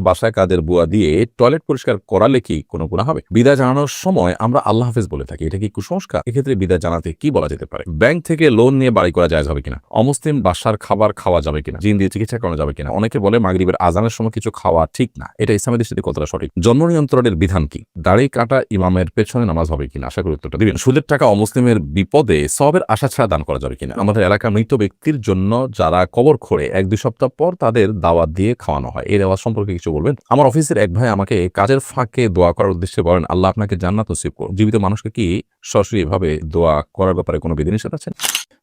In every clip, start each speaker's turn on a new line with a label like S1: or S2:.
S1: বাসায় কাদের বুয়া দিয়ে টয়লেট পরিষ্কার করালে কি কোনো গুণা হবে? বিদায় জানানোর সময় আমরা আল্লাহ হাফেজ বলে থাকি। এটা কি কুসংস্কার? এক্ষেত্রে বিদায় জানাতে কি বলা যেতে পারে? ব্যাংক থেকে লোন নিয়ে বাড়ি করা যায় হবে কিনা? অমুসলিম বাসার খাবার খাওয়া যাবে কিনা? জিন দিয়ে চিকিৎসা করানো যাবে কিনা? অনেকে বলে মাগরিবের আজানের সময় কিছু খাওয়া ঠিক না। এটা ইসলামের দৃষ্টিতে কতটা সঠিক? জন্ম নিয়ন্ত্রণের বিধান কি? দাড়ি কাটা ইমামের পেছনে নামাজ হবে কিনা? আশা করি উত্তরটা দিবেন। সুদের টাকা অমুসলিমের বিপদে সবের আশা ছাড়া দান করা যাবে কিনা? আমাদের এলাকার মৃত ব্যক্তির জন্য যারা কবর খোড়ে, এক দুই সপ্তাহ পর তাদের দাওয়াত দিয়ে খাওয়ানো হয়। এই দাওয়াত সম্পর্কে কিছু বলবেন। আমার অফিসের এক ভাই আমাকে কাজের ফাঁকে দোয়া করার উদ্দেশ্যে বলেন, আল্লাহ আপনাকে জান্নাত নসিব করুন জীবিত মানুষকে কি সরাসরি এভাবে দোয়া করার ব্যাপারে কোনো বিধিনিষেধ আছে?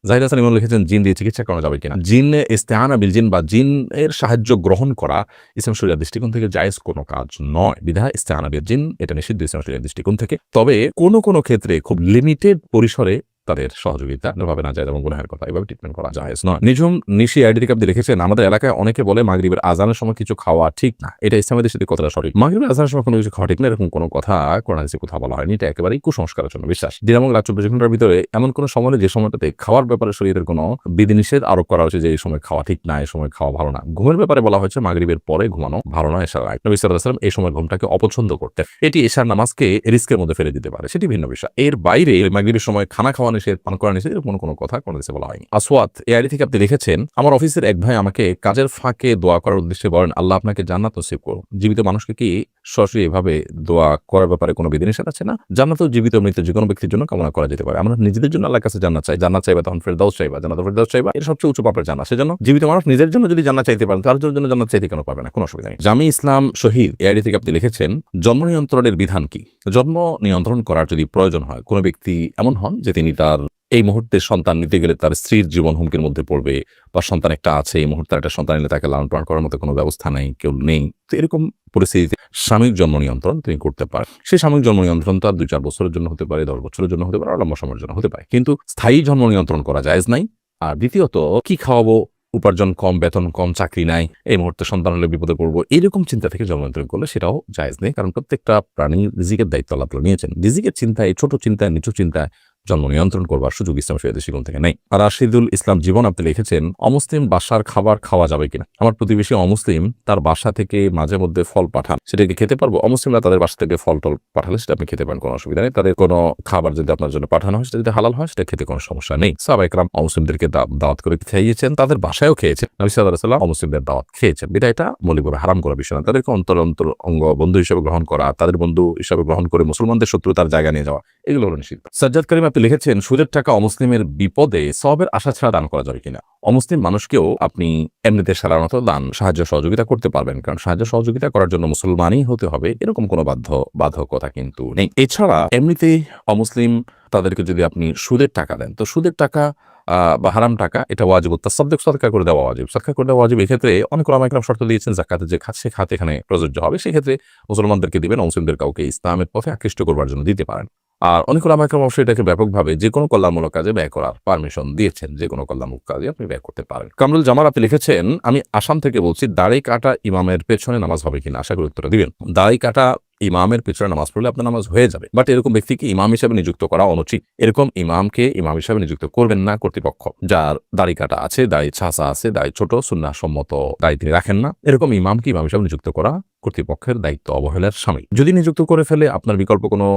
S1: জাহির হাসান ইমন লিখেছেন, জিন দিয়ে চিকিৎসা করানো যাবে কিনা? জিন ইস্তেহানা বিল জিন বা জিনের সাহায্য গ্রহণ করা ইসলাম শরিয়ার দৃষ্টিকোণ থেকে জায়েজ কোনো কাজ নয়। বিধা ইস্তেহানা বিল জিন, এটা নিষিদ্ধ ইসলাম শরিয়ার দৃষ্টিকোণ থেকে। তবে কোনো কোনো ক্ষেত্রে খুব লিমিটেড পরিসরে তাদের সহযোগিতা ভাবে না যায় এবং গুনাহের কথা এভাবে ট্রিটমেন্ট করা যায় নয়। নিঝুম, নিশি, আইডি আপনি লিখেছেন আমাদের এলাকায় অনেকে বলে মাগরিবের আজানের সময় কিছু খাওয়া ঠিক না। এটা ইসলামের দেশে কতটা সঠিক? মাগরিবের আজানের সময় কোনো কিছু খাওয়া ঠিক না, এরকম কোনো কথা কোরআন কোথাও বলা হয়নি। এটা একেবারেই কুসংস্কারের জন্য বিশ্বাস। দিন এবং রাত চব্বিশ ঘণ্টার ভিতরে এমন কোনো সময় যে সময়টাতে খাওয়ার ব্যাপারে শরীরের কোনো বিধিনিষেধ আরোপ করা হয়েছে যে এই সময় খাওয়া ঠিক না, এই সময় খাওয়া ভালো না। ঘুমের ব্যাপারে বলা হয়েছে মাগরিবের পরে ঘুমানো ভালো না এসার আগে। নবী এই সময় ঘুমটাকে অপছন্দ করতে এটি এশার নামাজকে রিস্কের মধ্যে ফেলে দিতে পারে। সেটি ভিন্ন বিষয়। এর বাইরে মাগরিবের সময় খানা খাওয়া নিষেধ পান করা নিষেধ, এরকম কোনো কথা কোনো দেশে বলা হয়নি। আসওয়াত, এই আইডি থেকে আপনি লিখেছেন আমার অফিসের এক ভাই আমাকে কাজের ফাঁকে দোয়া করার উদ্দেশ্যে বলেন, আল্লাহ আপনাকে জান্নাত নসিব করুন জীবিত মানুষকে কি সরাসরি এভাবে দোয়া করার ব্যাপারে কোনো বিধিনিষেধ আছে না? জান্নাত জীবিত মৃত যে কোনো ব্যক্তির জন্য কামনা করা যেতে পারে। আমরা নিজেদের জন্য আল্লাহর কাছে জান্নাত চাই। জান্নাত চাইবা তখন ফেরদাউস চাইবা জান্নাত ফেরদাউস চাইবা। এর সবচেয়ে উঁচু পাপের জানা সেজন্য জীবিত মানুষ নিজের জন্য যদি জান্নাত চাইতে পারেন, তার জন্য জান্নাত চাইতে কেন পাবে না? কোনো অসুবিধা নেই। জামি ইসলাম শহীদ এই আইডি থেকে আপনি লিখেছেন, জন্ম নিয়ন্ত্রণের বিধান কি? জন্ম নিয়ন্ত্রণ করার যদি প্রয়োজন হয়, কোনো ব্যক্তি এমন হন যে তিনি তার এই মুহূর্তে সন্তান নিতে গেলে তার স্ত্রীর জীবন হুমকির মধ্যে পড়বে বা সন্তান একটা আছে, এই মুহূর্তে একটা সন্তান নিলে তাকে লালন পালন করার মতো কোনো ব্যবস্থা নেই, কেউ নেই। তো এরকম পরিস্থিতিতে সাময়িক জন্ম নিয়ন্ত্রণ তিনি করতে পারেন সেই সাময়িক জন্ম নিয়ন্ত্রণ তার দুই চার বছরের জন্য হতে পারে, দশ বছরের জন্য হতে পারে আর লম্বা সময়ের জন্য হতে পারে। কিন্তু স্থায়ী জন্ম নিয়ন্ত্রণ করা যায় নাই। আর দ্বিতীয়ত, কি খাওয়াবো? উপার্জন কম, বেতন কম, চাকরি নাই, এই মুহূর্তে সন্তান হলে বিপদে পড়ব, এরকম চিন্তা থেকে জন্ম নিয়ন্ত্রণ করলে সেটাও জায়জ নেই। কারণ প্রত্যেকটা প্রাণী রিজিকের দায়িত্ব আল্লাহ নিয়েছেন। রিজিকের চিন্তায়, ছোট চিন্তায়, নিচু চিন্তায় জন্ম নিয়ন্ত্রণ করবার সুযোগ ইসলাম দৃষ্টিকোণ থেকে নেই। রাশিদুল ইসলাম জীবন আপনি লিখেছেন, অমুসলিম বাসার খাবার খাওয়া যাবে কিনা? আমার প্রতিবেশী অমুসলিম তার বাসা থেকে মাঝে মধ্যে ফল পাঠান। সেটাকে খেতে পারব? অমুসলিমরা তাদের বাসা থেকে ফল টল পাঠালে সেটা আপনি খেতে পারেন, কোনো অসুবিধা নেই। তাদের কোনো খাবার যদি আপনার জন্য পাঠানো হয়, সেটা যদি হালাল হয়, সেটা খেতে কোনো সমস্যা নেই। সাবাইকরাম অমুসলিমদেরকে দাওয়াত করে খাইয়েছেন তাদের বাসায়ও খেয়েছেন। নবী সাল্লাহ অমুসলিমদের দাওয়াত খেয়েছেন। এটা এটা মৌলিকভাবে হারাম করা বিষয় না। তাদেরকে অন্তর অন্তর অঙ্গ বন্ধু হিসেবে গ্রহণ করা, তাদের বন্ধু হিসেবে গ্রহণ করে মুসলমানদের শত্রু তার জায়গা নিয়ে যাওয়া এগুলো হলো নিষিদ্ধ। সাজ্জাদ করিম আপনি লিখেছেন, সুদের টাকা অমুসলিমের বিপদে সবের আশা ছাড়া দান করা যাবে কিনা? অমুসলিম মানুষকেও আপনি এমনিতে সাধারণত দান, সাহায্য সহযোগিতা করতে পারবেন, কারণ সাহায্য সহযোগিতা করার জন্য মুসলমানই হতে হবে, এরকম কোনো বাধ্য, বাধকতা কিন্তু নেই। এছাড়া এমনিতেই অমুসলিম, তাদেরকে যদি আপনি সুদের টাকা দেন, তো সুদের টাকা বা হারাম টাকা, এটা ওয়াজিব তাসাদ্দেক সদকা করে দেওয়া ওয়াজিব। সদকা করে দেওয়া ওয়াজিব, এক্ষেত্রে অনেক ওলামাইকরাম শর্ত দিয়েছেন জাকাতে যে খাত, সে খাত এখানে প্রযোজ্য হবে। সেক্ষেত্রে মুসলমানদেরকে দিবেন মুসলিমদের কাউকে ইসলামের পথে আকৃষ্ট করবার জন্য দিতে পারেন। আর অনেক ওলামাইকরাম অবশ্যই এটাকে ব্যাপকভাবে যে কোনো কল্যাণমূলক কাজে ব্যয় করার পারমিশন দিয়েছেন, যে কোনো কল্যাণমূলক কাজে আপনি ব্যয় করতে পারেন। কামরুল জামাল, আপনি লিখেছেন, আমি আসাম থেকে বলছি, দাড়ি কাটা ইমামের পেছনে নামাজ হবে কিনা? আশা করি উত্তরটা দিবেন। দাড়ি কাটা ইমামের পেছনে নামাজ পড়লে আপনার নামাজ হয়ে যাবে। বাট এরকম ব্যক্তিকে ইমাম হিসাবে নিযুক্ত করা অনুচিত। এরকম ইমামকে ইমাম হিসাবে নিযুক্ত করবেন না কর্তৃপক্ষ। যার দাড়ি কাটা আছে, দাড়ি ছাসা আছে, দাড়ি ছোট সুন্না সম্মত দাড়ি তিনি রাখেন না। এরকম ইমামকে ইমাম হিসাবে নিযুক্ত করা কর্তৃপক্ষের দায়িত্ব অবহেলার সামিল। যদি নিযুক্ত করে ফেলে আপনার বিকল্প কোনো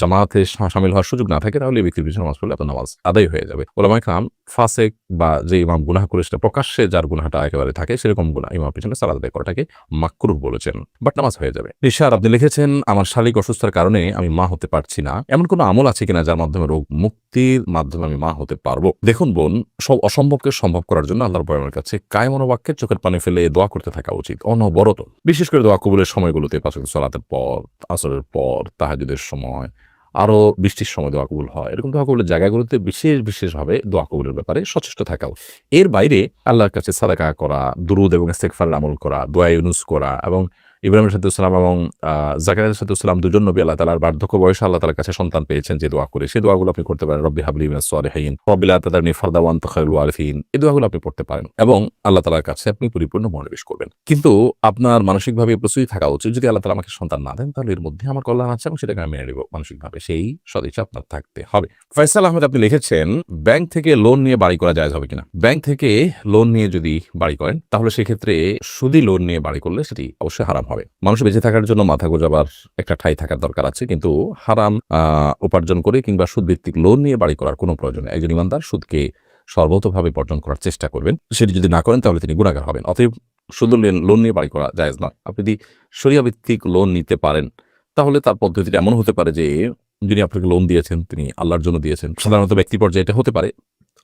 S1: জামাতে সামিল হওয়ার সুযোগ না থাকে, তাহলে ব্যক্তির পিছনে নামাজ পড়লে আপনার নামাজ আদায় হয়ে যাবে। ওলামাই খাম ফাসেক বা যে ইমাম গুনাহ করে সেটা প্রকাশ্যে যার গুনাহটা একেবারে থাকে, সেরকম গুনাহ ইমাম পিছনে সালাদ আদায় করাটাকে মাকরুহ বলেছেন। বাট নামাজ হয়ে যাবে। নিশার আপনি লিখেছেন, আমার শারীরিক অসুস্থতার কারণে আমি মা হতে পারছি না। এমন কোনো আমল আছে কিনা যার মাধ্যমে রোগ মুক্তির মাধ্যমে আমি মা হতে পারব? দেখুন বোন, সব অসম্ভবকে সম্ভব করার জন্য আল্লাহর বয়ামের কাছে কায় মনোবাক্যে চোখের পানি ফেলে দোয়া করতে থাকা উচিত। অনবরত। বিশেষ করে দোয়া কবুলের সময়গুলোতে পাঁচ সলাতের পর, আসরের পর তাহাজুদের সময় আরও বৃষ্টির সময় দোয়া কবুল হয়। এরকম দোয়া কবুলের জায়গাগুলোতে বিশেষ বিশেষভাবে দোয়া কবুলের ব্যাপারে সচেষ্ট থাকা এর বাইরে আল্লাহর কাছে সাদাকা করা, দুরুদ এবং সেকফার আমল করা, দোয়া ইউনুস করা এবং ইব্রাহিম সাদুসালাম এবং জাকারিয়া সাদুসালাম দুজন নবী আল্লাহ তালার বার্ধক্য বয়সে আল্লাহ তালার কাছে সন্তান পেয়েছেন যে দোয়া করে। সেই দোয়াগুলো আপনি করতে পারেন, রব্বি হাবলি তাখাইরুল ওয়ারিফিন এই দোয়াগুলো আপনি পড়তে পারেন এবং আল্লাহ তালার কাছে আপনি পরিপূর্ণ মনোনিবেশ করবেন। কিন্তু আপনার মানসিকভাবে প্রস্তুতি থাকা উচিত। যদি আল্লাহ তালা আমাকে সন্তান না দেন, তাহলে এর মধ্যে আমার কল্যাণ আছে এবং সেটাকে আমি মেনে নেব মানসিকভাবে। সেই সদিচ্ছা আপনার থাকতে হবে। ফয়সাল আহমেদ, আপনি লিখেছেন, ব্যাংক থেকে লোন নিয়ে বাড়ি করা যায় হবে কিনা? ব্যাংক থেকে লোন নিয়ে যদি বাড়ি করেন, তাহলে সেক্ষেত্রে সুদি লোন নিয়ে বাড়ি করলে সেটি অবশ্যই হারাম হবে। মানুষ বেঁচে থাকার জন্য মাথা গোজাবার একটা ঠাই থাকার দরকার আছে, কিন্তু হারাম উপার্জন করে কিংবা সুদ ভিত্তিক লোন নিয়ে বাড়ি করার কোনো প্রয়োজন নেই। একজন ইমানদার সুদকে সর্বতভাবে বর্জন করার চেষ্টা করবেন। সেটি যদি না করেন, তাহলে তিনি গুণাগার হবেন। অতএব শুধু লেন- নিয়ে বাড়ি করা জায়েজ নয়। আপনি যদি সরিয়া ভিত্তিক লোন নিতে পারেন, তাহলে তার পদ্ধতিটা এমন হতে পারে যে, যিনি আপনাকে লোন দিয়েছেন, তিনি আল্লাহর জন্য দিয়েছেন। সাধারণত ব্যক্তি পর্যায়ে এটা হতে পারে।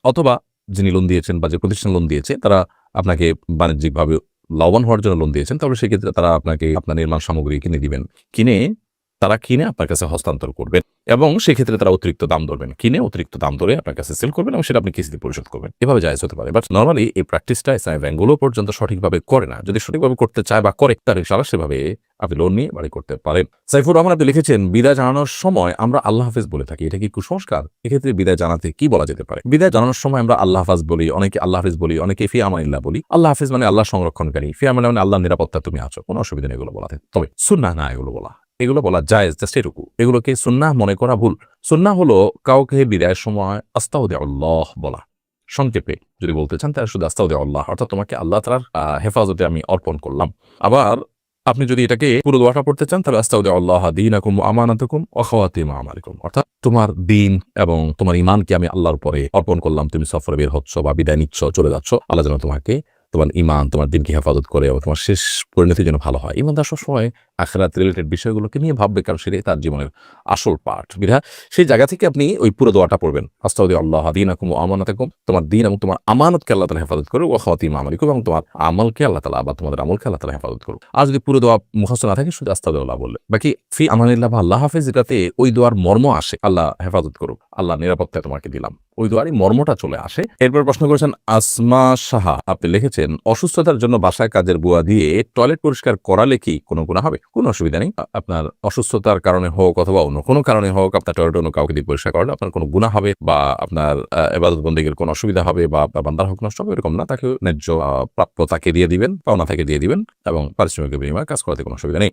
S1: অথবা যিনি লোন দিয়েছেন বা যে প্রতিষ্ঠান লোন দিয়েছে, তারা আপনাকে বাণিজ্যিকভাবে লাভবান হওয়ার জন্য লোন দিয়েছেন তবে সেক্ষেত্রে তারা আপনাকে আপনার নির্মাণ সামগ্রী কিনে দিবেন। কিনে তারা কিনে আপনার কাছে হস্তান্তর করবেন এবং সেক্ষেত্রে তারা অতিরিক্ত দাম ধরবেন। কিনে অতিরিক্ত দাম ধরে আপনার কাছে সেল করবেন এবং সেটা আপনি কিস্তি পরিশোধ করবেন। এভাবে জায়জ হতে পারে। বাট নর্মালি এই প্র্যাকটিসটা ইসলামী ব্যাংকগুলো পর্যন্ত সঠিকভাবে করে না। যদি সঠিকভাবে করতে চায় বা করে তার ইনশাআল্লাহ সেভাবে আপনি লোন নিয়ে বাড়ি করতে পারেন। সাইফুর রহমান, আপনি লিখেছেন, বিদায় জানানোর সময় আমরা আল্লাহ হাফেজ বলে থাকি। এটা কি কুসংস্কার? এক্ষেত্রে বিদায় জানাতে কি বলা যেতে পারে? বিদায় জানানোর সময় আমরা আল্লাহ হাফাজ বলি, অনেকে আল্লাহ হাফিজ বলি, অনেকে ফি আমানিল্লাহ বলি। আল্লাহ হাফিজ মানে আল্লাহ সংরক্ষণকারী। ফি আমানিল্লাহ মানে আল্লাহ নিরাপত্তা তুমি আছো। কোনো অসুবিধা নেই এগুলো বলাতে। তবে সুন্না না এগুলো বলা। এগুলো বলা যায় জাস্ট এটুকু এগুলোকে সুন্নাহ মনে করা ভুল। সুন্নাহ হলো কাউকে বিদায়ের সময় আস্তাউদে আল্লাহ বলা। সংক্ষেপে যদি বলতে চান, তাহলে শুধু আস্তাউদে আল্লাহ অর্থাৎ তোমাকে আল্লাহ তালার হেফাজতে আমি অর্পণ করলাম। আবার আপনি যদি এটাকে পুরো দোয়াটা পড়তে চান, তাহলে আস্তাউদে আল্লাহ দিন আকুম আমানাতুকুম অখাওয়াতিম আমালিকুম। অর্থাৎ তোমার দিন এবং তোমার ইমানকে আমি আল্লাহর পরে অর্পণ করলাম। তুমি সফরে বের হচ্ছ বা বিদায় নিচ্ছ, চলে যাচ্ছ, আল্লাহ যেন তোমাকে তোমার ইমান তোমার দিনকে হেফাজত করে এবং তোমার শেষ পরিণতি যেন ভালো হয়। ইমানদার সবসময় আখেরাত রিলেটেড বিষয়গুলোকে নিয়ে ভাববে, কারণ সেটাই তার জীবনের আসল পাঠ। বিধা, সেই জায়গা থেকে আপনি ওই পুরো দোয়াটা পড়বেন। আস্তাউদি আল্লাহ দিন আকুম ও আমানাতাকুম, তোমার দিন এবং তোমার আমানতকে আল্লাহ তালা হেফাজত করুক ও খাওয়াতিম আমালিকুম এবং তোমার আমলকে আল্লাহ তালা বা তোমাদের আমলকে আল্লাহ তালা হেফাজত করুক। আর যদি পুরো দোয়া মুখস্থ না থাকে, শুধু আস্তাউদ্দাহ বললে বাকি, ফি আমানিল্লাহ আল্লাহ হাফেজ, যেটাতে ওই দোয়ার মর্ম আসে, আল্লাহ হেফাজত করুক, আল্লাহ নিরাপত্তায় তোমাকে দিলাম। ওই দোয়ারই মর্মটা চলে আসে। এরপর প্রশ্ন করেছেন, আসমা সাহা, আপনি লিখেছেন, অসুস্থতার জন্য বাসায় কাজের বুয়া দিয়ে টয়লেট পরিষ্কার করালে কি কোনো গুণা হবে? কোনো অসুবিধা নেই। আপনার অসুস্থতার কারণে হোক অথবা অন্য কোনো কারণে হোক আপনার টয়লেট অন্য কাউকে দিয়ে পরিষ্কার করেন আপনার কোনো গুণা হবে বা আপনার এবাদত বন্দীগের কোনো অসুবিধা হবে বা আপনার বান্দার হোক নষ্ট হবে, এরকম না। তাকে ন্যায্য প্রাপ্য তাকে দিয়ে দিবেন পাওনা তাকে দিয়ে দিবেন এবং পারিশ্রমিকের বিনিময়ে কাজ করাতে কোনো অসুবিধা নেই।